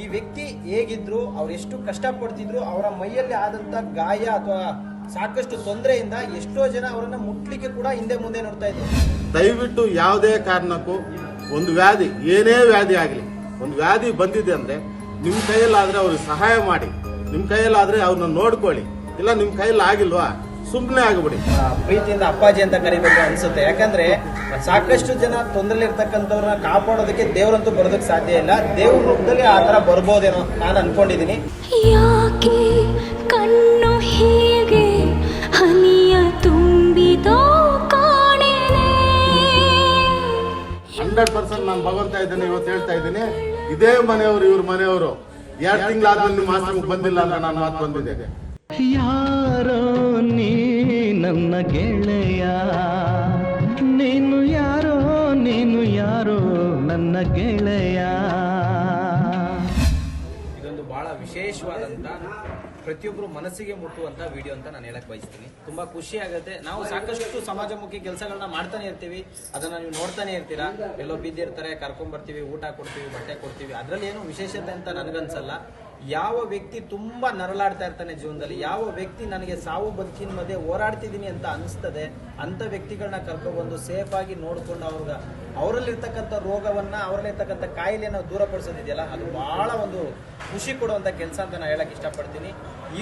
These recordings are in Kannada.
ಈ ವ್ಯಕ್ತಿ ಹೇಗಿದ್ರು, ಅವ್ರು ಎಷ್ಟು ಕಷ್ಟಪಡ್ತಿದ್ರು, ಅವರ ಮೈಯಲ್ಲಿ ಆದಂತ ಗಾಯ ಅಥವಾ ಸಾಕಷ್ಟು ತೊಂದರೆಯಿಂದ ಎಷ್ಟೋ ಜನ ಅವರನ್ನ ಮುಟ್ಲಿಕ್ಕೆ ಕೂಡ ಹಿಂದೆ ಮುಂದೆ ನೋಡ್ತಾ ಇದ್ರು. ದಯವಿಟ್ಟು ಯಾವುದೇ ಕಾರಣಕ್ಕೂ ಒಂದು ವ್ಯಾಧಿ, ಏನೇ ವ್ಯಾಧಿ ಆಗಲಿ, ಒಂದು ವ್ಯಾಧಿ ಬಂದಿದೆ ಅಂದ್ರೆ ನಿಮ್ಮ ಕೈಯಲ್ಲಾದ್ರೆ ಅವ್ರಿಗೆ ಸಹಾಯ ಮಾಡಿ, ನಿಮ್ಮ ಕೈಯಲ್ಲಾದ್ರೆ ಅವ್ರನ್ನ ನೋಡ್ಕೊಳ್ಳಿ, ಇಲ್ಲ ನಿಮ್ಮ ಕೈಯಲ್ಲಿ ಆಗಿಲ್ವಾ? ಸುಮ್ಮನೆ ಆಗ್ಬಿಡಿ. ಪ್ರೀತಿಯಿಂದ ಅಪ್ಪಾಜಿ ಅಂತ ಕರಿಬೇಕು ಅನ್ಸುತ್ತೆ. ಯಾಕಂದ್ರೆ ಸಾಕಷ್ಟು ಜನ ತೊಂದರೆ ಇರ್ತಕ್ಕಂಥವ್ರನ್ನ ಕಾಪಾಡೋದಕ್ಕೆ ದೇವರಂತೂ ಬರೋದಕ್ಕೆ ಸಾಧ್ಯ ಇಲ್ಲ. ದೇವ್ರ ರೂಪದಲ್ಲಿ ಆ ತರ ಬರ್ಬೋದೇನೋ ನಾನು ಅನ್ಕೊಂಡಿದೀನಿ. ಯಾಕೆ ಕಣ್ಣು ಹೀಗೆ ಹನಿಯ ತುಂಬಿದೋ ಕಾಣೆನೆ? ಹಂಡ್ರೆಡ್ ಪರ್ಸೆಂಟ್ ನಾನು ಭಗವಂತ ಇದ್ದೇನೆ ಇವತ್ತು ಹೇಳ್ತಾ ಇದ್ದೀನಿ. ಇದೇ ಮನೆಯವರು ಇವ್ರ ಮನೆಯವರು. ಎರಡು ತಿಂಗಳಾದ್ಮೇಲೆ ನಿಮ್ಮ ಆಶ್ರಮಕ್ಕೆ ಬಂದಿಲ್ಲ ಅಂತ ನಾನು ಮಾತು ಬಂದಿದ್ದೆ ಯಾರೋ ನೀ ನನ್ನ ಗೆಳೆಯ. ನೀನು ಯಾರೋ ನೀನು ಯಾರೋ ನನ್ನ ಗೆಳೆಯ. ಇದೊಂದು ಬಹಳ ವಿಶೇಷವಾದಂತ ಪ್ರತಿಯೊಬ್ಬರು ಮನಸ್ಸಿಗೆ ಮುಟ್ಟುವಂತ ವಿಡಿಯೋ ಅಂತ ನಾನು ಹೇಳಕ್ ಬಯಸ್ತೀನಿ. ತುಂಬಾ ಖುಷಿ ಆಗುತ್ತೆ. ನಾವು ಸಾಕಷ್ಟು ಸಮಾಜಮುಖಿ ಕೆಲಸಗಳನ್ನ ಮಾಡ್ತಾನೆ ಇರ್ತೀವಿ. ಅದನ್ನ ನೀವು ನೋಡ್ತಾನೆ ಇರ್ತೀರಾ? ಎಲ್ಲೋ ಬಿದ್ದಿರ್ತಾರೆ ಕರ್ಕೊಂಡ್ ಬರ್ತೀವಿ ಊಟ ಕೊಡ್ತೀವಿ, ಬಟ್ಟೆ ಕೊಡ್ತೀವಿ. ಅದ್ರಲ್ಲಿ ಏನು ವಿಶೇಷತೆ ಅಂತ ನನ್ಗನ್ಸಲ್ಲ. ಯಾವ ವ್ಯಕ್ತಿ ತುಂಬಾ ನರಳಾಡ್ತಾ ಇರ್ತಾನೆ ಜೀವನದಲ್ಲಿ, ಯಾವ ವ್ಯಕ್ತಿ ನನಗೆ ಸಾವು ಬದುಕಿನ ಮಧ್ಯೆ ಹೋರಾಡ್ತಿದ್ದೀನಿ ಅಂತ ಅನಿಸ್ತದೆ, ಅಂತ ವ್ಯಕ್ತಿಗಳನ್ನ ಕರ್ಕೊಬಂದು ಸೇಫ್ ಆಗಿ ನೋಡ್ಕೊಂಡು ಅವ್ರಿಗೆ ಅವರಲ್ಲಿರ್ತಕ್ಕಂಥ ರೋಗವನ್ನ, ಅವರಲ್ಲಿರ್ತಕ್ಕಂಥ ಕಾಯಿಲೆಯನ್ನು ದೂರಪಡಿಸೋದಿದೆಯಲ್ಲ ಅದು ಬಹಳ ಒಂದು ಖುಷಿ ಕೊಡುವಂತ ಕೆಲಸ ಅಂತ ನಾನು ಹೇಳಕ್ ಇಷ್ಟಪಡ್ತೀನಿ.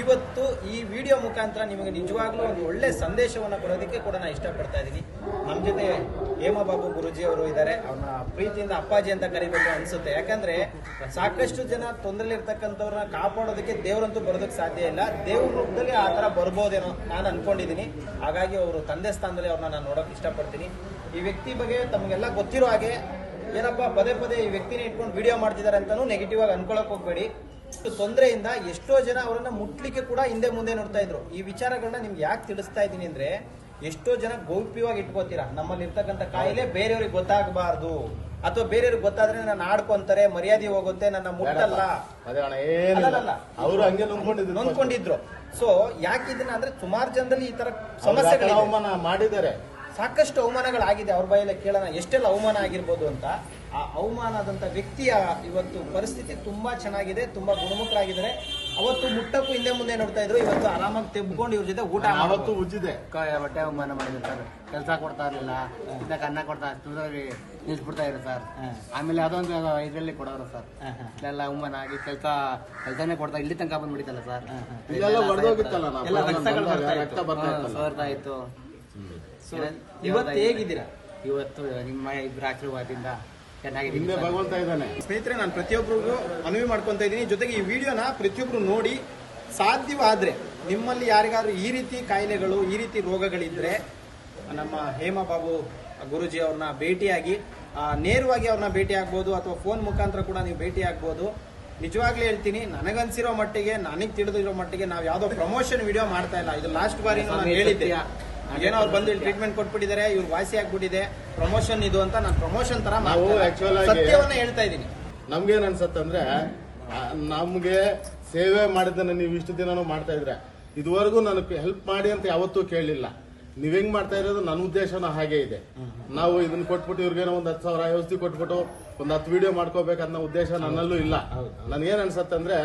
ಇವತ್ತು ಈ ವಿಡಿಯೋ ಮುಖಾಂತರ ನಿಮಗೆ ನಿಜವಾಗ್ಲೂ ಒಂದು ಒಳ್ಳೆ ಸಂದೇಶವನ್ನ ಕೊಡೋದಕ್ಕೆ ಕೂಡ ನಾನು ಇಷ್ಟಪಡ್ತಾ ಇದ್ದೀನಿ ನಮ್ಮ ಜೊತೆ ಹೇಮಬಾಬು ಗುರುಜಿ ಅವರು ಇದ್ದಾರೆ. ಅವ್ರನ್ನ ಪ್ರೀತಿಯಿಂದ ಅಪ್ಪಾಜಿ ಅಂತ ಕರಿಬೇಕು ಅನ್ಸುತ್ತೆ. ಯಾಕಂದ್ರೆ ಸಾಕಷ್ಟು ಜನ ತೊಂದರೆಲಿರ್ತಕ್ಕಂಥವ್ರನ್ನ ಕಾಪಾಡೋದಕ್ಕೆ ದೇವರಂತೂ ಬರೋದಕ್ಕೆ ಸಾಧ್ಯ ಇಲ್ಲ. ದೇವ್ರ ರೂಪದಲ್ಲಿ ಆ ಥರ ಬರ್ಬೋದೇನೋ ನಾನು ಅನ್ಕೊಂಡಿದ್ದೀನಿ ಹಾಗಾಗಿ ಅವರು ತಂದೆ ಸ್ಥಾನದಲ್ಲಿ ಅವ್ರನ್ನ ನಾನು ನೋಡೋಕೆ ಇಷ್ಟಪಡ್ತೀನಿ. ಈ ವ್ಯಕ್ತಿ ಬಗ್ಗೆ ತಮಗೆಲ್ಲ ಗೊತ್ತಿರೋ ಹಾಗೆ ಏನಪ್ಪ ಪದೇ ಪದೇ ಈ ವ್ಯಕ್ತಿನ ಇಟ್ಕೊಂಡು ವಿಡಿಯೋ ಮಾಡ್ತಿದ್ದಾರೆ ಅಂತಾನು ನೆಗೆಟಿವ್ ಆಗಿ ಅನ್ಕೊಳಕ್ ಹೋಗ್ಬೇಡಿ. ತೊಂದರೆಯಿಂದ ಎಷ್ಟೋ ಜನ ಅವರನ್ನ ಮುಟ್ಲಿಕ್ಕೆ ಕೂಡ ಹಿಂದೆ ಮುಂದೆ ನೋಡ್ತಾ ಇದ್ರು. ಈ ವಿಚಾರಗಳನ್ನ ನಿಮ್ಗೆ ಯಾಕೆ ತಿಳಿಸ್ತಾ ಇದ್ದೀನಿ ಅಂದ್ರೆ ಎಷ್ಟೋ ಜನ ಗೌಪ್ಯವಾಗಿ ಇಟ್ಕೋತೀರಾ? ನಮ್ಮಲ್ಲಿ ಇರ್ತಕ್ಕಂಥ ಕಾಯಿಲೆ ಬೇರೆಯವ್ರಿಗೆ ಗೊತ್ತಾಗಬಾರ್ದು. ಅಥವಾ ಬೇರೆಯವ್ರಿಗೆ ಗೊತ್ತಾದ್ರೆ ನನ್ನ ಆಡ್ಕೊಂತಾರೆ ಮರ್ಯಾದೆ ಹೋಗುತ್ತೆ ನನ್ನ ಮುಟ್ಟಲ್ಲ. ಅವರು ಹಂಗೆ ನೊಂದ್ಕೊಂಡಿದ್ರು. ಸೊ ಯಾಕೆ ಇದನ್ನ ಅಂದ್ರೆ ಸುಮಾರು ಜನದಲ್ಲಿ ಈ ತರ ಸಮಸ್ಯೆಗಳು ಮಾಡಿದ್ದಾರೆ. ಸಾಕಷ್ಟು ಅವಮಾನಗಳಾಗಿದೆ ಅವ್ರ ಬಾಯಲ್ಲೇ ಕೇಳೋಣ ಎಷ್ಟೆಲ್ಲ ಅವಮಾನ ಆಗಿರ್ಬೋದು ಅಂತ. ಆ ಅವಮಾನದಂತ ವ್ಯಕ್ತಿಯ ಇವತ್ತು ಪರಿಸ್ಥಿತಿ ತುಂಬಾ ಚೆನ್ನಾಗಿದೆ ತುಂಬಾ ಗುಣಮುಖರಾಗಿದ್ದಾರೆ. ಅವತ್ತು ಮುಟ್ಟಕ್ಕೂ ಹಿಂದೆ ಮುಂದೆ ನೋಡ್ತಾ ಇದ್ರು ಇವತ್ತು ಆರಾಮಾಗಿ ತೆಬ್ಕೊಂಡು ಇವ್ರ ಜೊತೆ ಊಟ ಅವತ್ತು ಉಜ್ಜಿದೆ ಬಟ್ಟೆ ಅವಮಾನ ಮಾಡಿದ್ರು ಸರ್. ಕೆಲಸ ಕೊಡ್ತಾ ಇರಲಿಲ್ಲ. ಇದಕ್ಕೆ ಅನ್ನ ಕೊಡ್ತಾ ತುಳಿದವ್ರಿಗೆ ನಿಲ್ಸ್ಬಿಡ್ತಾ ಇದ್ರು ಸರ್. ಆಮೇಲೆ ಅದೊಂದು ಇದರಲ್ಲಿ ಕೊಡೋರು ಸರ್. ಇಲ್ಲೆಲ್ಲ ಅವಮಾನ ಆಗಿ ಕೆಲಸ ಕೆಲಸನೇ ಕೊಡ್ತಾ ಇಲ್ಲಿ ತನಕ ಬಂದ್ಬಿಡಿತಲ್ಲ ಸರ್. ಎಲ್ಲ ಬರ್ತಾ ಇತ್ತು. ರಕ್ತ ಬರ್ತಾ ಇತ್ತಲ್ಲ ಸೋರ್ತಾ ಇತ್ತು ಸೊ ಇವತ್ತು ಹೇಗಿದ್ದೀರಾ? ಇವತ್ತು ನಿಮ್ಮ ಇಬ್ಬರ ಆಶೀರ್ವಾದದಿಂದ ಹಿಂದೆ ಭಗವಂತ ಇದ್ದಾನೆ. ಸ್ನೇಹಿತರೆ ನಾನು ಪ್ರತಿಯೊಬ್ಬರಿಗೂ ಮನವಿ ಮಾಡ್ಕೊತ ಇದ್ದೀನಿ. ಜೊತೆಗೆ ಈ ವಿಡಿಯೋನ ಪ್ರತಿಯೊಬ್ಬರು ನೋಡಿ ಸಾಧ್ಯವಾದ್ರೆ ನಿಮ್ಮಲ್ಲಿ ಯಾರಿಗಾದ್ರೂ ಈ ರೀತಿ ಕಾಯಿಲೆಗಳು ಈ ರೀತಿ ರೋಗಗಳಿದ್ರೆ ನಮ್ಮ ಹೇಮಾ ಬಾಬು ಗುರುಜಿ ಅವ್ರನ್ನ ಭೇಟಿಯಾಗಿ ಆ, ನೇರವಾಗಿ ಅವ್ರನ್ನ ಭೇಟಿ ಆಗ್ಬೋದು ಅಥವಾ ಫೋನ್ ಮುಖಾಂತರ ಕೂಡ ನೀವು ಭೇಟಿ ಆಗ್ಬೋದು ನಿಜವಾಗ್ಲೇ ಹೇಳ್ತೀನಿ ನನಗನ್ಸಿರೋ ಮಟ್ಟಿಗೆ ನನಗೆ ತಿಳಿದಿರೋ ಮಟ್ಟಿಗೆ ನಾವು ಯಾವ್ದೋ ಪ್ರಮೋಷನ್ ವಿಡಿಯೋ ಮಾಡ್ತಾ ಇಲ್ಲ. ಇದು ಲಾಸ್ಟ್ ಬಾರಿ ನಾನು ಹೇಳಿದ್ದೆ. ಏನೋ ಅವ್ರು ಬಂದು ಟ್ರೀಟ್ಮೆಂಟ್ ಕೊಟ್ಬಿಟ್ಟಿದ್ದಾರೆ ಇವ್ರು ವಾಸಿ ಆಗ್ಬಿಟ್ಟಿದೆ ಪ್ರಮೋಷನ್ ಇದು ಅಂತ ನಾನು ಪ್ರಮೋಷನ್ ತರ ನಾವು actual ಆಗಿ- ಸತ್ಯವನ್ನ ಹೇಳ್ತಾ ಇದ್ದೀನಿ. ನಮ್ಗೇನ್ ಅನ್ಸತ್ತಂದ್ರೆ ಆ, ನಮ್ಗೆ ಸೇವೆ ಮಾಡಿದ್ದನ್ನ ನೀವು ಇಷ್ಟು ದಿನನೂ ಮಾಡ್ತಾ ಇದ್ರೆ ಇದುವರೆಗೂ ನನಗೆ ಹೆಲ್ಪ್ ಮಾಡಿ ಅಂತ ಯಾವತ್ತೂ ಕೇಳಲಿಲ್ಲ ನೀವ್ ಹೆಂಗ್ ಮಾಡ್ತಾ ಇರೋದು? ನನ್ನ ಉದ್ದೇಶನ ಹಾಗೆ ಇದೆ. ನಾವು ಇದನ್ನ ಕೊಟ್ಬಿಟ್ಟು ಇವ್ರಿಗೇನೋ ಒಂದ್ ಹತ್ತು ಸಾವಿರ ಔಷಧಿ ಕೊಟ್ಬಿಟ್ಟು ಒಂದ್ ಹತ್ತು ವಿಡಿಯೋ ಮಾಡ್ಕೋಬೇಕನ್ನೋ ಉದ್ದೇಶ ನನ್ನಲ್ಲೂ ಇಲ್ಲ. ನನ್ಗೇನ್ ಅನ್ಸತ್ತಂದ್ರೆ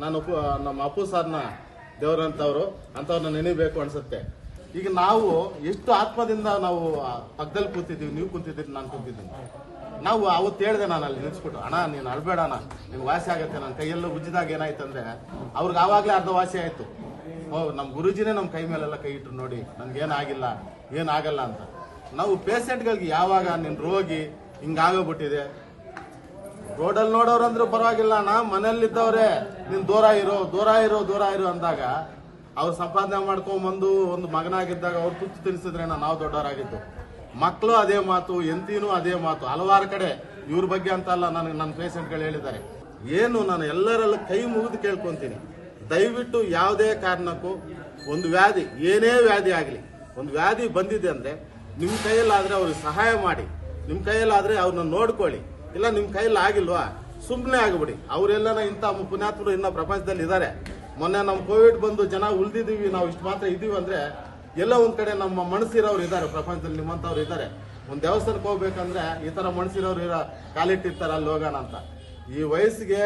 ನಾನು ನಮ್ಮ ಅಪ್ಪು ಸಾರ್ನ ದೇವ್ರಂತವ್ರು ಅಂತವ್ರನ್ನ ನೆನಿಬೇಕು ಅನ್ಸುತ್ತೆ. ಈಗ ನಾವು ಎಷ್ಟು ಆತ್ಮದಿಂದ ನಾವು ಪಕ್ಕದಲ್ಲಿ ಕೂತಿದ್ದೀವಿ, ನೀವು ಕೂತಿದ್ದೀರಿ, ನಾನು ಕೂತಿದ್ದೀನಿ. ನಾವು ಅವತ್ತು ಹೇಳಿದೆ ನಾನು ಅಲ್ಲಿ ನಿಲ್ಸ್ಬಿಟ್ಟು ಅಣ್ಣ, ನೀನು ಅಳ್ಬೇಡ, ಅಣ್ಣ. ವಾಸಿ ಆಗತ್ತೆ, ನನ್ನ ಕೈಯೆಲ್ಲ ಉಜ್ಜಿದಾಗ ಏನಾಯ್ತಂದ್ರೆ ಅವ್ರಿಗೆ ಆವಾಗಲೇ ಅರ್ಧ ವಾಸಿ ಆಯಿತು. ಓ ನಮ್ಮ ಗುರುಜಿನೇ ನಮ್ಮ ಕೈ ಮೇಲೆಲ್ಲ ಕೈ ಇಟ್ರು ನೋಡಿ ನನಗೇನಾಗಿಲ್ಲ ಏನಾಗಲ್ಲ ಅಂತ. ನಾವು ಪೇಷೆಂಟ್ಗಳಿಗೆ ಯಾವಾಗ ನಿನ್ನ ರೋಗಿ ಹಿಂಗಾಗೋಗ್ಬಿಟ್ಟಿದೆ ರೋಡಲ್ಲಿ ನೋಡೋರು ಅಂದ್ರೆ ಪರವಾಗಿಲ್ಲ, ಅಣ್ಣ. ಮನೇಲಿದ್ದವ್ರೆ ನೀನು ದೂರ ಇರೋ ದೂರ ಇರೋ ದೂರ ಇರೋ ಅಂದಾಗ ಅವ್ರು ಸಂಪಾದನೆ ಮಾಡ್ಕೊಂಬಂದು ಒಂದು ಮಗನಾಗಿದ್ದಾಗ ಅವ್ರು ತುತ್ತು ನಾನು ನಾವು ದೊಡ್ಡವರಾಗಿದ್ದು. ಮಕ್ಕಳು ಅದೇ ಮಾತು ಎಂತಿನೂ ಅದೇ ಮಾತು. ಹಲವಾರು ಕಡೆ ಇವ್ರ ಬಗ್ಗೆ ಅಂತ ಅಲ್ಲ ನನಗೆ ನನ್ನ ಪೇಷಂಟ್ಗಳು ಹೇಳಿದ್ದಾರೆ. ಏನು, ನಾನು ಎಲ್ಲರಲ್ಲೂ ಕೈ ಮುಗಿದು ಕೇಳ್ಕೊಂತೀನಿ. ದಯವಿಟ್ಟು ಯಾವುದೇ ಕಾರಣಕ್ಕೂ ಒಂದು ವ್ಯಾಧಿ, ಏನೇ ವ್ಯಾಧಿ ಆಗಲಿ, ಒಂದು ವ್ಯಾಧಿ ಬಂದಿದೆ ಅಂದ್ರೆ ನಿಮ್ಮ ಕೈಯಲ್ಲಾದ್ರೆ ಅವ್ರಿಗೆ ಸಹಾಯ ಮಾಡಿ. ನಿಮ್ಮ ಕೈಯಲ್ಲಾದ್ರೆ ಅವ್ರನ್ನ ನೋಡ್ಕೊಳ್ಳಿ. ಇಲ್ಲ ನಿಮ್ಮ ಕೈಯಲ್ಲಿ ಆಗಿಲ್ವಾ? ಸುಮ್ಮನೆ ಆಗ್ಬಿಡಿ. ಅವರೆಲ್ಲನ ಇಂಥ ಪುಣ್ಯಾತ್ಮರು ಇನ್ನ ಪ್ರಪಂಚದಲ್ಲಿ ಇದ್ದಾರೆ ಮೊನ್ನೆ ನಮ್ಮ ಕೋವಿಡ್ ಬಂದು ಜನ ಉಳಿದಿದ್ದೀವಿ, ನಾವು ಇಷ್ಟು ಮಾತ್ರ ಇದ್ದೀವಿ ಅಂದ್ರೆ ಎಲ್ಲ ಒಂದು ಕಡೆ ನಮ್ಮ ಮನಸ್ಸಿರೋರು ಇದ್ದಾರೆ, ಪ್ರಪಂಚದಲ್ಲಿ ನಿಮ್ಮಂಥವ್ರು ಇದ್ದಾರೆ. ಒಂದು ದೇವಸ್ಥಾನಕ್ಕೆ ಹೋಗ್ಬೇಕಂದ್ರೆ ಈ ಥರ ಮನಸ್ಸಿರೋರು ಇರೋ, ಕಾಲಿಟ್ಟಿರ್ತಾರೆ ಅಲ್ಲಿ ಹೋಗೋಣ ಅಂತ. ಈ ವಯಸ್ಸಿಗೆ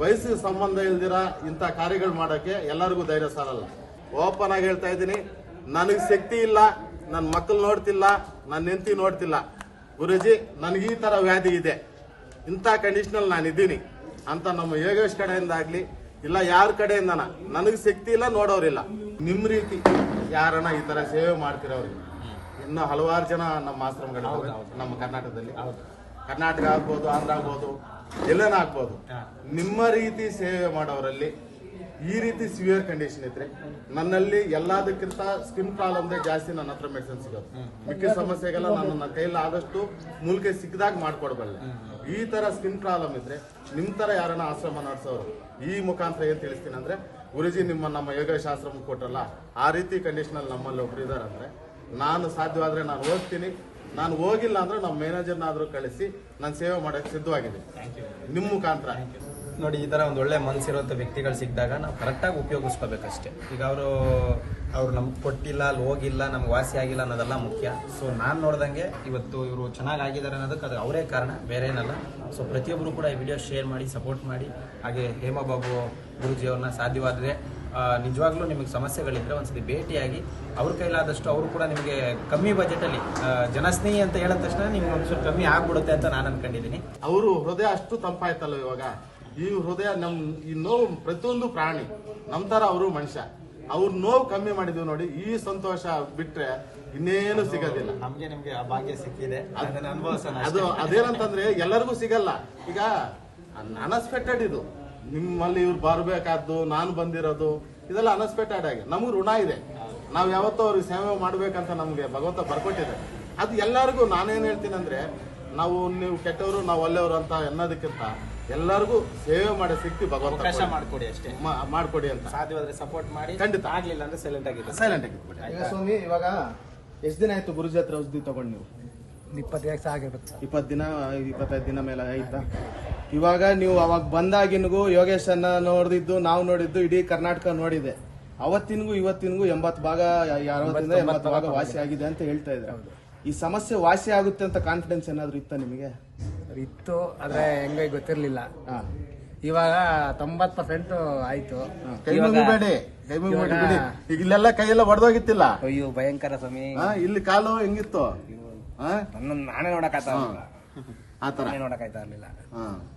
ವಯಸ್ಸಿಗೆ ಸಂಬಂಧ ಇಲ್ದಿರ ಇಂಥ ಕಾರ್ಯಗಳು ಮಾಡೋಕ್ಕೆ ಎಲ್ಲರಿಗೂ ಧೈರ್ಯ ಸಾಲಲ್ಲ. ಓಪನ್ ಆಗಿ ಹೇಳ್ತಾ ಇದ್ದೀನಿ, ನನಗೆ ಶಕ್ತಿ ಇಲ್ಲ ನನ್ನ ಮಕ್ಕಳು ನೋಡ್ತಿಲ್ಲ ನನ್ನ ಹೆಂಡತಿ ನೋಡ್ತಿಲ್ಲ. ಗುರುಜಿ, ನನಗೆ ಈ ತರ ವ್ಯಾಧಿ ಇದೆ. ಇಂಥ ಕಂಡೀಷನಲ್ಲಿ ನಾನು ಇದ್ದೀನಿ ಅಂತ ನಮ್ಮ ಯೋಗೇಶ್ ಕಡೆಯಿಂದ ಆಗ್ಲಿ ಇಲ್ಲ ಯಾರ ಕಡೆಯಿಂದನ? ನನಗೆ ಶಕ್ತಿ ಇಲ್ಲ ನೋಡೋರಿಲ್ಲ ನಿಮ್ಮ ರೀತಿ ಯಾರನ್ನ ಈ ತರ ಸೇವೆ ಮಾಡ್ತಿರೋರಿಗೆ. ಇನ್ನು ಹಲವಾರು ಜನ ನಮ್ಮ ಆಶ್ರಮಗಳಿದ್ದಾವೆ ನಮ್ಮ ಕರ್ನಾಟಕದಲ್ಲಿ. ಕರ್ನಾಟಕ ಆಗ್ಬೋದು ಆಂಧ್ರ ಆಗ್ಬೋದು ಎಲ್ಲನ ಆಗ್ಬೋದು. ನಿಮ್ಮ ರೀತಿ ಸೇವೆ ಮಾಡೋರಲ್ಲಿ ಈ ರೀತಿ ಸಿವಿಯರ್ ಕಂಡೀಷನ್ ಇದ್ರೆ ನನ್ನಲ್ಲಿ ಎಲ್ಲದಕ್ಕಿಂತ ಸ್ಕಿನ್ ಪ್ರಾಬ್ಲಮ್ ಜಾಸ್ತಿ ನನ್ನ ಹತ್ರ ಮೆಡಿಸಿನ್ ಸಿಗೋದು. ಮಿಕ್ಕ ಸಮಸ್ಯೆಗೆಲ್ಲ ನಾನು ನನ್ನ ಕೈಲಿ ಆದಷ್ಟು ಮೂಲಿಕೆ ಸಿಕ್ಕದಾಗ ಮಾಡ್ಕೊಡ್ಬಲ್ಲೆ. ಈ ತರ ಸ್ಕಿನ್ ಪ್ರಾಬ್ಲಮ್ ಇದ್ರೆ ನಿಮ್ ತರ ಯಾರನ್ನ ಆಶ್ರಮ ನಡೆಸೋರು ಈ ಮುಖಾಂತರ ಏನ್ ತಿಳಿಸ್ತೀನಿ ಅಂದ್ರೆ ಗುರುಜಿ ನಿಮ್ಮ ನಮ್ಮ ಯೋಗ ಆಶ್ರಮ ಕೊಟ್ರಲ್ಲ ಆ ರೀತಿ ಕಂಡೀಷನ್ ಅಲ್ಲಿ ನಮ್ಮಲ್ಲಿ ಒಬ್ರು ಇದ್ದಾರೆ ಅಂದ್ರೆ ನಾನು ಸಾಧ್ಯವಾದ್ರೆ ನಾನು ಹೋಗ್ತೀನಿ. ನಾನು ಹೋಗಿಲ್ಲ ಅಂದ್ರೆ ನಮ್ಮ ಮ್ಯಾನೇಜರ್ನಾದ್ರೂ ಕಳಿಸಿ ನಾನು ಸೇವೆ ಮಾಡಕ್ಕೆ ಸಿದ್ಧವಾಗಿದ್ದೀನಿ. ನಿಮ್ಮ ಮುಖಾಂತರ. ನೋಡಿ, ಈ ಥರ ಒಂದು ಒಳ್ಳೆ ಮನಸ್ಸಿರುವಂಥ ವ್ಯಕ್ತಿಗಳು ಸಿಕ್ಕಿದಾಗ ನಾವು ಕರೆಕ್ಟಾಗಿ ಉಪಯೋಗಿಸ್ಕೋಬೇಕಷ್ಟೇ. ಈಗ ಅವರು, ಅವ್ರು ನಮ್ಗೆ ಕೊಟ್ಟಿಲ್ಲ, ಅಲ್ಲಿ ಹೋಗಿಲ್ಲ, ನಮ್ಗೆ ವಾಸಿ ಆಗಿಲ್ಲ ಅನ್ನೋದೆಲ್ಲ ಮುಖ್ಯ. ಸೊ ನಾನು ನೋಡ್ದಂಗೆ ಇವತ್ತು ಇವರು ಚೆನ್ನಾಗಿ ಆಗಿದ್ದಾರೆ ಅನ್ನೋದಕ್ಕೆ ಅದು ಅವರೇ ಕಾರಣ, ಬೇರೆ ಏನಲ್ಲ. ಸೊ ಪ್ರತಿಯೊಬ್ಬರು ಕೂಡ ಈ ವಿಡಿಯೋ ಶೇರ್ ಮಾಡಿ ಸಪೋರ್ಟ್ ಮಾಡಿ. ಹಾಗೆ ಹೇಮಬಾಬು ಗುರುಜಿ ಅವ್ರನ್ನ ಸಾಧ್ಯವಾದರೆ ನಿಜವಾಗ್ಲೂ ನಿಮಗೆ ಸಮಸ್ಯೆಗಳಿದ್ರೆ ಒಂದ್ಸತಿ ಭೇಟಿಯಾಗಿ ಅವ್ರ ಕೈಲಾದಷ್ಟು ಅವರು ಕೂಡ ನಿಮಗೆ ಕಮ್ಮಿ ಬಜೆಟಲ್ಲಿ ಜನಸ್ನೇಹಿ ಅಂತ ಹೇಳಿದ ತಕ್ಷಣ ನಿಮ್ಗೆ ಒಂದ್ಸಲ ಕಮ್ಮಿ ಆಗ್ಬಿಡುತ್ತೆ ಅಂತ ನಾನು ಅನ್ಕೊಂಡಿದ್ದೀನಿ. ಅವರು ಹೃದಯ ಅಷ್ಟು ತಂಪಾಯ್ತಲ್ಲ ಇವಾಗ? ಈ ಹೃದಯ ನಮ್ ಈ ನೋವು ಪ್ರತಿಯೊಂದು ಪ್ರಾಣಿ ನಮ್ ತರ ಅವರು ಮನುಷ್ಯ. ಅವ್ರ ನೋವು ಕಮ್ಮಿ ಮಾಡಿದ್ವಿ ನೋಡಿ ಈ ಸಂತೋಷ ಬಿಟ್ರೆ ಇನ್ನೇನು ಸಿಗೋದಿಲ್ಲ. ನಮ್ಗೆ ನಿಮ್ಗೆ ಆ ಭಾಗ್ಯ ಸಿಕ್ಕಿದೆ. ಅದನ್ನ ಅನುಭವಿಸೋಣ ಅದು ಅದೇನಂತಂದ್ರೆ ಎಲ್ಲರಿಗೂ ಸಿಗಲ್ಲ. ಈಗ ಅನ್ಎಕ್ಸ್ಪೆಕ್ಟೆಡ್ ಇದು. ನಿಮ್ಮಲ್ಲಿ ಇವ್ರು ಬರ್ಬೇಕಾದ್ದು ನಾನು ಬಂದಿರೋದು ಇದೆಲ್ಲ ಅನ್ಎಕ್ಸ್ಪೆಕ್ಟೆಡ್ ಆಗಿ. ನಮ್ಗೆ ಋಣ ಇದೆ. ನಾವ್ ಯಾವತ್ತೋ ಅವ್ರಿಗೆ ಸೇವೆ ಮಾಡ್ಬೇಕಂತ ನಮ್ಗೆ ಭಗವಂತ ಬರ್ಕೊಟ್ಟಿದೆ. ಅದು ಎಲ್ಲರಿಗೂ ನಾನೇನ್ ಹೇಳ್ತೀನಿ ಅಂದ್ರೆ ನಾವು ನೀವು ಕೆಟ್ಟವರು ನಾವು ಒಳ್ಳೆಯವರು ಅಂತ ಅನ್ನೋದಕ್ಕಿಂತ ಎಲ್ಲರಿಗೂ ಸೇವೆ ಮಾಡೋ ಶಕ್ತಿ ಭಗವಂತ ಅವಕಾಶ. ಮಾಡ್ಕೊಡಿ ಅಷ್ಟೇ. ಮಾ- ಮಾಡ್ಕೊಡಿ ಅಂತ. ಸಾಧ್ಯವಾದ್ರೆ ಸಪೋರ್ಟ್ ಮಾಡಿ. ಖಂಡಿತ. ಆಗ್ಲಿಲ್ಲ ಅಂದ್ರೆ ಸೈಲೆಂಟ್ ಆಗಿದೆ ಸೈಲೆಂಟ್ ಆಗಿರ್ಬಿಡಿ ಈಗ ಸ್ವಾಮಿ ಇವಾಗ ಎಷ್ಟು ದಿನ ಆಯ್ತು ಗುರುಜಿ ಹತ್ರ ಔಷಧಿ ತಗೊಂಡು ನೀವು? ಇಪ್ಪತ್ತು ಸಾವಿರ ಆಗಿರುತ್ತೆ ಸರ್. ಇಪ್ಪತ್ತು ದಿನ ಇಪ್ಪತ್ತೈದು ದಿನ ಮೇಲೆ ಆಯ್ತಾ? ಇವಾಗ ನೀವು ಅವಾಗ ಬಂದಾಗಿನಗೂ ಯೋಗೇಶ್ ಅನ್ನ ನೋಡಿದ್ದು ನಾವು ನೋಡಿದ್ದು ಇಡೀ ಕರ್ನಾಟಕ ನೋಡಿದೆ. ಅವತ್ತಿನಗೂ ಇವತ್ತಿನಗೂ ಎಂಬತ್ತು ಭಾಗ ಅರವತ್ತರಿಂದ ಎಂಬತ್ತು ಭಾಗ ವಾಸಿ ಆಗಿದೆ ಅಂತ ಹೇಳ್ತಾ ಇದ್ರೆ. ಈ ಸಮಸ್ಯೆ ವಾಸಿ ಆಗುತ್ತೆ ಅಂತ ಕಾನ್ಫಿಡೆನ್ಸ್ ಏನಾದರೂ ಇತ್ತ ನಿಮಗೆ? ಇತ್ತು ಆದ್ರೆ ಹೆಂಗೆ ಗೊತ್ತಿರ್ಲಿಲ್ಲ. ಹಾ. ಇವಾಗ ತೊಂಬತ್ ಪರ್ಸೆಂಟ್ ಆಯ್ತು. ಕೈ ಮುಗಿಬೇಡಿ ಕೈ ಮುಗಿಬೇಡಿ ಇವಾಗ- ಬಿಡಿ. ಈಗ ಇಲ್ಲೆಲ್ಲ ಕೈಯೆಲ್ಲ ಒಡೆದೋಗಿತ್ತಿಲ್ಲ. ಅಯ್ಯೋ ಭಯಂಕರ ಸ್ವಾಮಿ. ಹಾ, ಇಲ್ಲಿ ಕಾಲು ಹೆಂಗಿತ್ತು? ಹಾ? ನನ್ನ ನಾನೇ ನೋಡಕ್ ಇರ್ಲಿಲ್ಲ. ಆ ತರ ನಾನೇ ಇರಲಿಲ್ಲ ಇರ್ಲಿಲ್ಲ. ಹಾ.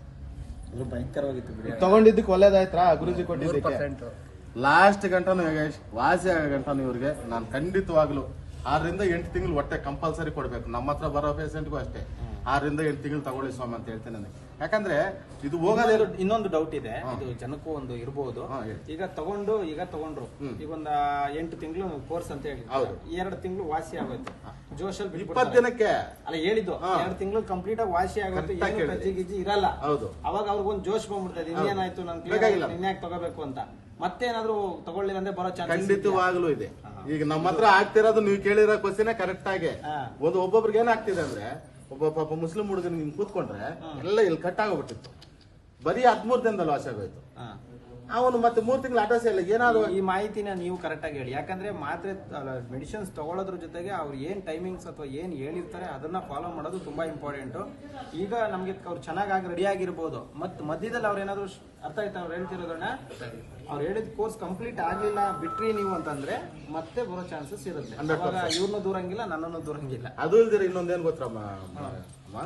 ಭಯಂಕರವಾಗಿತ್ತು ಬಿಡಿ. ತಗೊಂಡಿದ್ದಕ್ಕೆ ಒಳ್ಳೇದಾಯ್ತಾ ಗುರುಜಿ ನೂರು ಕೊಟ್ಟಿದ್ದಕ್ಕೆ? ಪರ್ಸೆಂಟ್. ಲಾಸ್ಟ್ ಗಂಟನು ಯೋಗೇಶ್ ವಾಸಿ ಆಗೋ ಗಂಟನು ಇವ್ರಿಗೆ ನಾನು ಖಂಡಿತವಾಗ್ಲು. ಆರರಿಂದ ಎಂಟು ತಿಂಗಳು ಹೊಟ್ಟೆ ಕಂಪಲ್ಸರಿ ಕೊಡ್ಬೇಕು. ನಮ್ಮ ಹತ್ರ ಬರೋ ಪೇಷಂಟ್ಗೂ ಅಷ್ಟೇ. ಆರರಿಂದ ಏಳು ತಿಂಗಳು ತಗೊಳ್ಳಿ ಸ್ವಾಮಿ ಅಂತ ಹೇಳ್ತೇನೆ ನನಗೆ. ಯಾಕಂದ್ರೆ ಇದು ಹೋಗೋದೇ ಇನ್ನೊಂದು- ಇನ್ನೊಂದು ಡೌಟ್ ಇದೆ. ಇದು ಜನಕ್ಕೂ ಒಂದು ಇರಬಹುದು ಹಾ, ಹೇಳಿ. ಈಗ ತಗೊಂಡು ಈಗ ತಗೊಂಡ್ರು. ಈಗ ಒಂದ್ ಎಂಟು ತಿಂಗಳು ಕೋರ್ಸ್ ಅಂತ ಹೇಳಿ ಹೌದು. ಎರಡು ತಿಂಗಳು ವಾಸಿ ಆಗುತ್ತೆ ಜೋಶಲ್ ಇಪ್ಪತ್ತು ದಿನಕ್ಕೆ ಅಲ್ಲ ಹೇಳಿದ್ದು. ಹಾ. ಎರಡು ತಿಂಗಳು ಕಂಪ್ಲೀಟ್ ಆಗಿ ವಾಸಿ ಆಗುತ್ತೆ Correct ಆಗಿ ಏನು ಹೇಳಿದೆ. ಕಜ್ಜಿ ಗಿಜ್ಜಿ ಇರಲ್ಲ. ಹೌದು. ಅವಾಗ ಅವ್ರಿಗೊಂದು ಜೋಶ್ ಬಂದ್ಬಿಡ್ತದೆ. ಇನ್ನೇನಾಯ್ತು ನನ್ ಬೇಕಾಗಿಲ್ಲ. ಇನ್ಯಾಕ್ ತಗೋಬೇಕು ಅಂತ. ಮತ್ತೇನಾದ್ರೂ ತಗೊಳ್ಳಿಲ್ಲ ಅಂದ್ರೆ ಬರೋ ಚಾನ್ಸ್ ಖಂಡಿತವಾಗ್ಲೂ ಇದೆ. ಈಗ ನಮ್ಮ ಹತ್ರ ಆಗ್ತಿರೋದು ನೀವು ಕೇಳಿರೋ ಕ್ವಶನ್ ಕರೆಕ್ಟ್ ಆಗಿ. ಹಾ. ಒಂದು ಒಬ್ಬೊಬ್ರಿಗೆ ಏನಾಗ್ತಿದೆ ಅಂದ್ರೆ ಒಬ್ಬ ಪಾಪ ಮುಸ್ಲಿಂ ಹುಡುಗನಿಗೆ ಹಿಂಗ್ ಕೂತ್ಕೊಂಡ್ರೆ ಎಲ್ಲ ಇಲ್ಲಿ ಕಟ್ ಆಗೋಗ್ಬಿಟ್ಟಿತ್ತು. ಬರೀ ಹದಿಮೂರು ದಿನದಲ್ಲಿ ವಾಸಿ ಆಗೋಯ್ತು ಅವನು ಮತ್ತೆ ಮೂರ್ ತಿಂಗಳು ಅಡ್ರೆಸ್ ಇಲ್ಲ ಏನಾದ್ರು ಈ ಮಾಹಿತಿನ ನೀವು ಕರೆಕ್ಟ್ ಆಗಿ ಹೇಳಿ. ಯಾಕಂದ್ರೆ ಮಾತ್ರೆ ಮೆಡಿಸಿನ್ಸ್ ತಗೊಳ್ಳೋದ್ರ ಜೊತೆಗೆ ಅವ್ರು ಏನ್ ಟೈಮಿಂಗ್ಸ್ ಅಥವಾ ಏನ್ ಹೇಳಿರ್ತಾರೆ ಅದನ್ನ ಫಾಲೋ ಮಾಡೋದು ತುಂಬಾ ಇಂಪಾರ್ಟೆಂಟ್ ಈಗ ನಮ್ಗೆ ಅವ್ರು ಚೆನ್ನಾಗಿ ರೆಡಿ ಆಗಿರ್ಬೋದು. ಮತ್ತೆ ಮಧ್ಯದಲ್ಲಿ ಅವ್ರು ಏನಾದ್ರು ಅರ್ಥ ಆಯ್ತಾ ಅವ್ರು ಹೇಳ್ತಿರೋದನ್ನ? ಅವ್ರು ಹೇಳಿದ ಕೋರ್ಸ್ ಕಂಪ್ಲೀಟ್ ಆಗಲಿಲ್ಲ ಬಿಟ್ರಿ ನೀವು ಅಂತಂದ್ರೆ ಮತ್ತೆ ಬರೋ ಚಾನ್ಸಸ್ ಇರುತ್ತೆ. 100% ಅವಾಗ ಇವ್ರನ್ನೂ ದೂರಂಗಿಲ್ಲ ನನ್ನನ್ನು ದೂರಂಗಿಲ್ಲ. ಅದು ಇಲ್ದಿರ ಇನ್ನೊಂದೇನ್ ಗೊತ್ತಮ್ಮ ಅಮ್ಮ?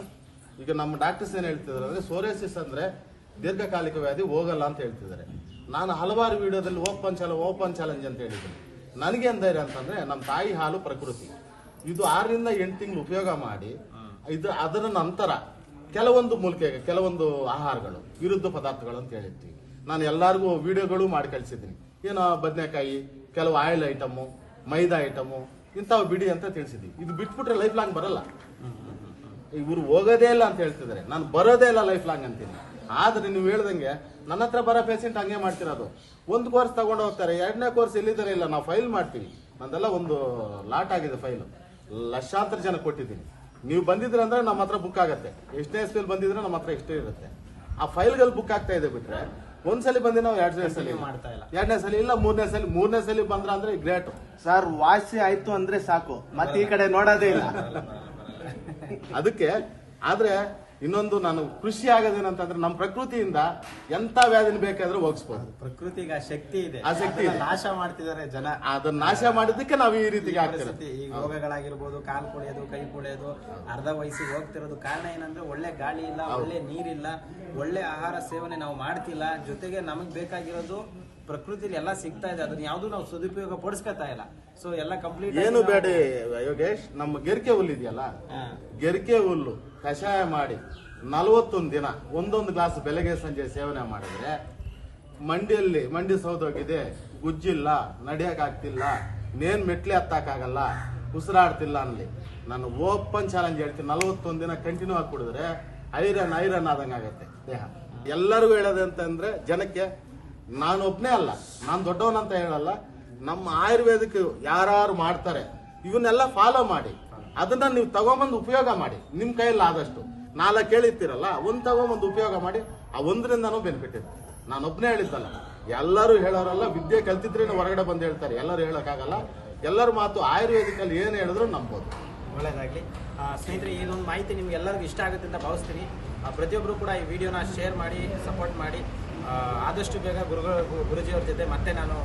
ಈಗ ನಮ್ಮ ಡಾಕ್ಟರ್ಸ್ ಏನ್ ಹೇಳ್ತಿದ್ರು ಅಂದ್ರೆ ಸೋರಿಯಾಸಿಸ್ ಅಂದ್ರೆ ದೀರ್ಘಕಾಲಿಕ ವ್ಯಾಧಿ ಹೋಗಲ್ಲ ಅಂತ ಹೇಳ್ತಿದ್ದಾರೆ ನಾನು ಹಲವಾರು ವಿಡಿಯೋದಲ್ಲಿ ಓಪನ್ ಚಾಲೆಂಜ್ ಓಪನ್ ಚಾಲೆಂಜ್ ಅಂತ ಹೇಳಿದ್ದೀನಿ. ನನಗೆ ಧೈರ್ಯ ಅಂತಂದ್ರೆ ನಮ್ಮ ತಾಯಿ ಹಾಲು ಪ್ರಕೃತಿ. ಇದು ಆರರಿಂದ ಎಂಟು ತಿಂಗಳು ಉಪಯೋಗ ಮಾಡಿ ಇದು ಅದರ ನಂತರ ಕೆಲವೊಂದು ಮೂಲಕ ಕೆಲವೊಂದು ಆಹಾರಗಳು ವಿರುದ್ಧ ಪದಾರ್ಥಗಳು ಅಂತ ಹೇಳಿರ್ತೀವಿ. ನಾನು ಎಲ್ಲರಿಗೂ ವಿಡಿಯೋಗಳು ಮಾಡಿ ಕಳಿಸಿದ್ದೀನಿ. ಏನೋ ಬದನೆಕಾಯಿ ಕೆಲವು ಆಯಿಲ್ ಐಟಮು ಮೈದಾ ಐಟಮು ಇಂಥವು ಬಿಡಿ ಅಂತ ತಿಳಿಸಿದ್ವಿ ಇದು ಬಿಟ್ಬಿಟ್ರೆ ಲೈಫ್ ಲಾಂಗ್ ಬರಲ್ಲ ಇವರು ಹೋಗೋದೇ ಇಲ್ಲ ಅಂತ ಹೇಳ್ತಿದ್ದಾರೆ. ನಾನು ಬರೋದೇ ಇಲ್ಲ ಲೈಫ್ ಲಾಂಗ್ ಅಂತೀನಿ. ಆದ್ರೆ ನೀವು ಹೇಳ್ದಂಗೆ ನನ್ನ ಹತ್ರ ಬರೋ ಪೇಷಂಟ್ ಹಂಗೆ ಮಾಡ್ತಿರೋದು. ಒಂದು ಕೋರ್ಸ್ ತಗೊಂಡು ಹೋಗ್ತಾರೆ ಎರಡನೇ ಕೋರ್ಸ್ ಎಲ್ಲಿದ್ದಾರೆ ಇಲ್ಲ ನಾವು ಫೈಲ್ ಮಾಡ್ತೀವಿ. ನಂದೆಲ್ಲ ಒಂದು ಲಾಟ್ ಆಗಿದೆ ಫೈಲ್ ಲಕ್ಷಾಂತರ ಜನ ಕೊಟ್ಟಿದ್ದೀನಿ. ನೀವು ಬಂದಿದ್ರೆ ಅಂದ್ರೆ ನಮ್ಮ ಹತ್ರ ಬುಕ್ ಆಗುತ್ತೆ. ಎಷ್ಟನೇ ಎಸ್ ಬಂದಿದ್ರೆ ನಮ್ಮ ಹತ್ರ ಇಷ್ಟೇ ಇರುತ್ತೆ. ಆ ಫೈಲ್ಗಳು ಬುಕ್ ಆಗ್ತಾ ಇದೆ ಬಿಟ್ರೆ ಒಂದ್ಸಲಿ ಬಂದಿ ನಾವು ಎರಡನೇ ಸಲ ಮಾಡ್ತಾ ಇಲ್ಲ. ಎರಡನೇ ಸಲ ಇಲ್ಲ ಮೂರನೇ ಸಲ ಮೂರನೇ ಸಲ ಬಂದ್ರ ಅಂದ್ರೆ ಗ್ರೇಟ್ ಸರ್ ವಾಸಿ ಆಯ್ತು ಅಂದ್ರೆ ಸಾಕು. ಮತ್ತೆ ಈ ಕಡೆ ನೋಡೋದೇ ಇಲ್ಲ. ಅದಕ್ಕೆ ಆದ್ರೆ ಇನ್ನೊಂದು ನಾನು ಕೃಷಿ ಆಗೋದೇನಂತಂದ್ರೆ ನಮ್ಮ ಪ್ರಕೃತಿಯಿಂದ ಎಂತ ವ್ಯಾಧಿನ ಬೇಕಾದ್ರೂ ಹೋಗಿಸ್ಬೋದು. ಪ್ರಕೃತಿಗೆ ಆ ಶಕ್ತಿ ಇದೆ. ಆ ಶಕ್ತಿ ಇದೆ. ಅದನ್ನ ನಾಶ ಮಾಡ್ತಿದ್ದಾರೆ ಜನ. ಅದನ್ನ ನಾಶ ಮಾಡಿದ್ದಕ್ಕೆ ನಾವು ಈ ರೀತಿ ಆಗ್ತಿರೋದು ಪರಿಸ್ಥಿತಿ ಈ ರೋಗಗಳಾಗಿರ್ಬೋದು ಕಾಲ್ ಕುಳಿಯೋದು ಕೈ ಕುಳಿಯೋದು ಅರ್ಧ ವಯಸ್ಸಿಗೆ ಹೋಗ್ತಿರೋದು ಕಾರಣ ಏನಂದ್ರೆ ಒಳ್ಳೆ ಗಾಳಿ ಇಲ್ಲ ಒಳ್ಳೆ ನೀರಿಲ್ಲ ಒಳ್ಳೆ ಆಹಾರ ಸೇವನೆ ನಾವು ಮಾಡ್ತಿಲ್ಲ. ಜೊತೆಗೆ ನಮಗ್ ಬೇಕಾಗಿರೋದು ಪ್ರಕೃತಿಲಿ ಎಲ್ಲ ಸಿಗ್ತಾ ಇದೆ. ಅದನ್ನ ಯಾವ್ದು ನಾವು ಸದುಪಯೋಗ ಪಡಿಸ್ಕೊತಾ ಇಲ್ಲ. ಸೊ ಎಲ್ಲ ಕಂಪ್ಲೀಟ್ ಏನು ಬೇಡ ಯೋಗೇಶ್ ನಮ್ಮ ಗೆರ್ಕೆ ಹುಲ್ಲು ಇದೆಯಲ್ಲ? ಗೆರ್ಕೆ ಹುಲ್ಲು. ಕಷಾಯ ಮಾಡಿ ನಲವತ್ತೊಂದು ದಿನ ಒಂದೊಂದು ಗ್ಲಾಸ್ ಬೆಳಗ್ಗೆ ಸಂಜೆ ಸೇವನೆ ಮಾಡಿದ್ರೆ ಮಂಡಿಯಲ್ಲಿ ಮಂಡಿ ಸೌದೋಗಿದೆ, ಗುಜ್ಜಿಲ್ಲ ನಡೆಯಕ್ಕಾಗ್ತಿಲ್ಲ ನೇನ್ ಮೆಟ್ಲೆ ಹತ್ತಕ್ಕಾಗಲ್ಲ, ಉಸಿರಾಡ್ತಿಲ್ಲ ಅನ್ಲಿ ನಾನು ಓಪನ್ ಚಾಲೆಂಜ್ ಹೇಳ್ತೀನಿ, ನಲವತ್ತೊಂದು ದಿನ ಕಂಟಿನ್ಯೂ ಆಗಿ ಕುಡಿದ್ರೆ ಐರನ್ ಐರನ್ ಆದಂಗೆ ಆಗತ್ತೆ ದೇಹ. ಎಲ್ಲರಿಗೂ ಹೇಳೋದಂತಂದ್ರೆ ಜನಕ್ಕೆ ನಾನು ಒಬ್ನೇ ಅಲ್ಲ, ನಾನು ದೊಡ್ಡವನಂತ ಹೇಳಲ್ಲ, ನಮ್ಮ ಆಯುರ್ವೇದಕ್ಕೆ ಯಾರು ಮಾಡ್ತಾರೆ, ಇವನ್ನೆಲ್ಲ ಫಾಲೋ ಮಾಡಿ. ಅದನ್ನ ನೀವು ತಗೊಂಬಂದು ಉಪಯೋಗ ಮಾಡಿ. ನಿಮ್ ಕೈಯಲ್ಲಿ ಆದಷ್ಟು. ನಾಲ್ಕು ಹೇಳಿರ್ತೀರಲ್ಲ ಒಂದ್ ತಗೊಂಬಂದು ಉಪಯೋಗ ಮಾಡಿ ಆ ಒಂದರಿಂದನೂ ಬೆನಿಫಿಟ್ ಇದೆ ನಾನು ಒಬ್ನೇ ಹೇಳಿದ್ದಲ್ಲ ಎಲ್ಲರೂ ಹೇಳೋರಲ್ಲ ವಿದ್ಯೆ ಕಲ್ತಿದ್ರೆ ಹೊರಗಡೆ ಬಂದು ಹೇಳ್ತಾರೆ. ಎಲ್ಲರೂ ಹೇಳೋಕ್ಕಾಗಲ್ಲ. ಎಲ್ಲರ ಮಾತು ಆಯುರ್ವೇದಿಕಲ್ಲಿ ಏನು ಹೇಳಿದ್ರು ನಂಬೋದು. ಒಳ್ಳೇದಾಗ್ಲಿ. ಆ, ಈ ಒಂದು ಮಾಹಿತಿ ನಿಮ್ಗೆ ಎಲ್ಲರಿಗೂ ಇಷ್ಟ ಆಗುತ್ತೆ ಅಂತ ಭಾವಿಸ್ತೀನಿ. ಪ್ರತಿಯೊಬ್ಬರು ಕೂಡ ಈ ವಿಡಿಯೋನ ಶೇರ್ ಮಾಡಿ ಸಪೋರ್ಟ್ ಮಾಡಿ. ಆದಷ್ಟು ಬೇಗ ಗುರುಗಳ ಗುರುಜಿಯವ್ರ ಜೊತೆ ಮತ್ತೆ ನಾನು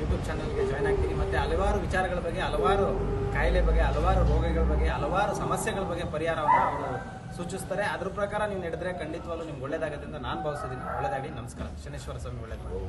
ಯೂಟ್ಯೂಬ್ ಚಾನಲ್ಗೆ ಜಾಯ್ನ್ ಆಗ್ತೀನಿ. ಮತ್ತೆ ಹಲವಾರು ವಿಚಾರಗಳ ಬಗ್ಗೆ ಹಲವಾರು ಕಾಯಿಲೆ ಬಗ್ಗೆ, ಹಲವಾರು ರೋಗಗಳ ಬಗ್ಗೆ, ಹಲವಾರು ಸಮಸ್ಯೆಗಳ ಬಗ್ಗೆ ಪರಿಹಾರವನ್ನು ಅವರು ಸೂಚಿಸ್ತಾರೆ. ಅದ್ರ ಪ್ರಕಾರ ನೀವು ನಡೆದ್ರೆ ಖಂಡಿತವಾಗ್ಲೂ ನಿಮ್ಗೆ ಒಳ್ಳೇದಾಗುತ್ತೆ ಅಂತ ನಾನು ಭಾವಿಸಿದ್ದೀನಿ ಒಳ್ಳೇದಾಗಲಿ. ನಮಸ್ಕಾರ. ಶನೇಶ್ವರ ಸ್ವಾಮಿ ಒಳ್ಳೇದು